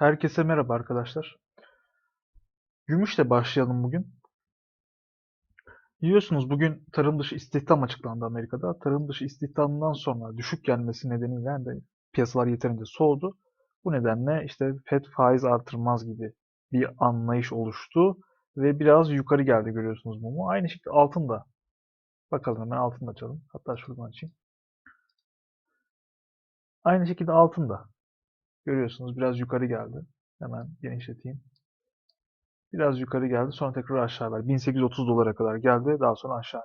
Herkese merhaba arkadaşlar. Gümüşle başlayalım bugün. Biliyorsunuz bugün tarım dışı istihdam açıklandı Amerika'da. Tarım dışı istihdamından sonra düşük gelmesi nedeniyle de piyasalar yeterince soğudu. Bu nedenle işte FED faiz artırmaz gibi bir anlayış oluştu ve biraz yukarı geldi görüyorsunuz mumu. Aynı şekilde altın da. Bakalım hemen altın açalım. Hatta şuradan açayım. Aynı şekilde altın da. Görüyorsunuz biraz yukarı geldi. Hemen genişleteyim. Biraz yukarı geldi. Sonra tekrar aşağı verdi. 1830 dolara kadar geldi. Daha sonra aşağı.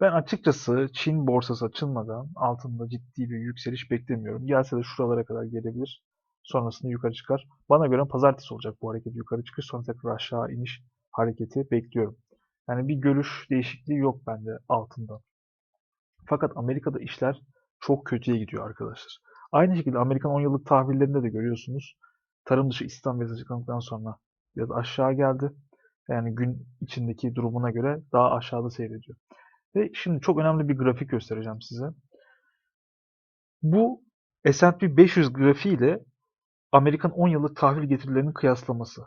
Ben açıkçası Çin borsası açılmadan altında ciddi bir yükseliş beklemiyorum. Gelse de şuralara kadar gelebilir. Sonrasında yukarı çıkar. Bana göre pazartesi olacak bu hareket yukarı çıkış. Sonra tekrar aşağı iniş hareketi bekliyorum. Yani bir görüş değişikliği yok bende altında. Fakat Amerika'da işler çok kötüye gidiyor arkadaşlar. Aynı şekilde Amerikan 10 yıllık tahvillerinde de görüyorsunuz. Tarım dışı istihdam verisi açıklandıktan sonra biraz aşağı geldi. Yani gün içindeki durumuna göre daha aşağıda seyrediyor. Ve şimdi çok önemli bir grafik göstereceğim size. Bu S&P 500 grafiği ile Amerikan 10 yıllık tahvil getirilerinin kıyaslaması.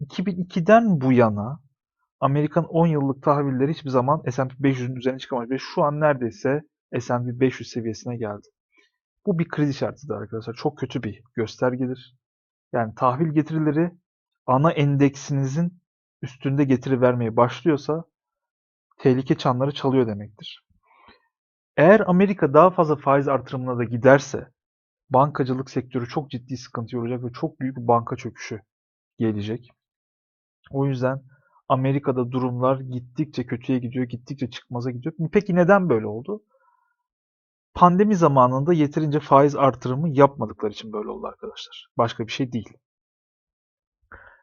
2002'den bu yana Amerikan 10 yıllık tahvilleri hiçbir zaman S&P 500'ün üzerine çıkamamış ve şu an neredeyse S&P 500 seviyesine geldi. Bu bir kriz işaretidir arkadaşlar. Çok kötü bir göstergedir. Yani tahvil getirileri ana endeksinizin üstünde getiri vermeye başlıyorsa tehlike çanları çalıyor demektir. Eğer Amerika daha fazla faiz artırımına da giderse bankacılık sektörü çok ciddi sıkıntı olacak ve çok büyük bir banka çöküşü gelecek. O yüzden Amerika'da durumlar gittikçe kötüye gidiyor, gittikçe çıkmaza gidiyor. Peki neden böyle oldu? Pandemi zamanında yeterince faiz artırımı yapmadıkları için böyle oldu arkadaşlar. Başka bir şey değil.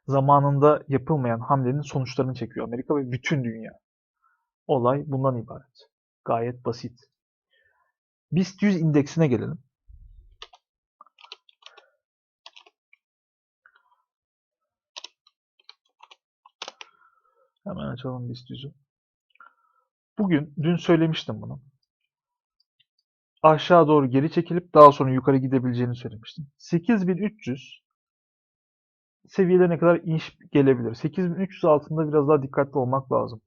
Zamanında yapılmayan hamlenin sonuçlarını çekiyor Amerika ve bütün dünya. Olay bundan ibaret. Gayet basit. BIST 100 indeksine gelelim. Hemen açalım BIST 100'ü. Bugün, dün söylemiştim bunu. Aşağı doğru geri çekilip daha sonra yukarı gidebileceğini söylemiştim. 8300 seviyelerine kadar iniş gelebilir. 8300 altında biraz daha dikkatli olmak lazım.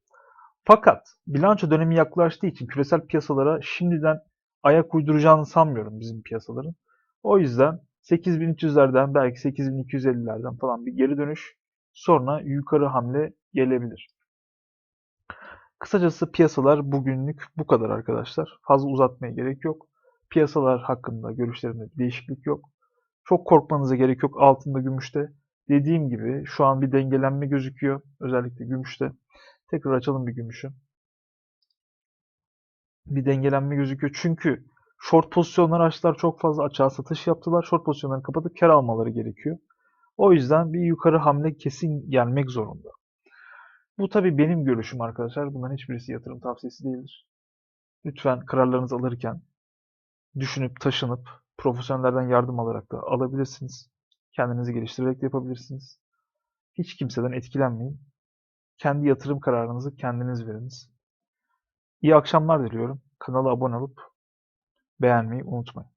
Fakat bilanço dönemi yaklaştığı için küresel piyasalara şimdiden ayak uyduracağını sanmıyorum bizim piyasaların. O yüzden 8300'lerden belki 8250'lerden falan bir geri dönüş sonra yukarı hamle gelebilir. Kısacası piyasalar bugünlük bu kadar arkadaşlar. Fazla uzatmaya gerek yok. Piyasalar hakkında görüşlerimde bir değişiklik yok. Çok korkmanıza gerek yok altında gümüşte. Dediğim gibi şu an bir dengelenme gözüküyor. Özellikle gümüşte. Tekrar açalım bir gümüşü. Bir dengelenme gözüküyor. Çünkü short pozisyonlar açtılar. Çok fazla açığa satış yaptılar. Short pozisyonları kapatıp kar almaları gerekiyor. O yüzden bir yukarı hamle kesin gelmek zorunda. Bu tabii benim görüşüm arkadaşlar. Bunların hiçbirisi yatırım tavsiyesi değildir. Lütfen kararlarınızı alırken düşünüp, taşınıp, profesyonellerden yardım alarak da alabilirsiniz. Kendinizi geliştirerek de yapabilirsiniz. Hiç kimseden etkilenmeyin. Kendi yatırım kararınızı kendiniz veriniz. İyi akşamlar diliyorum. Kanala abone olup beğenmeyi unutmayın.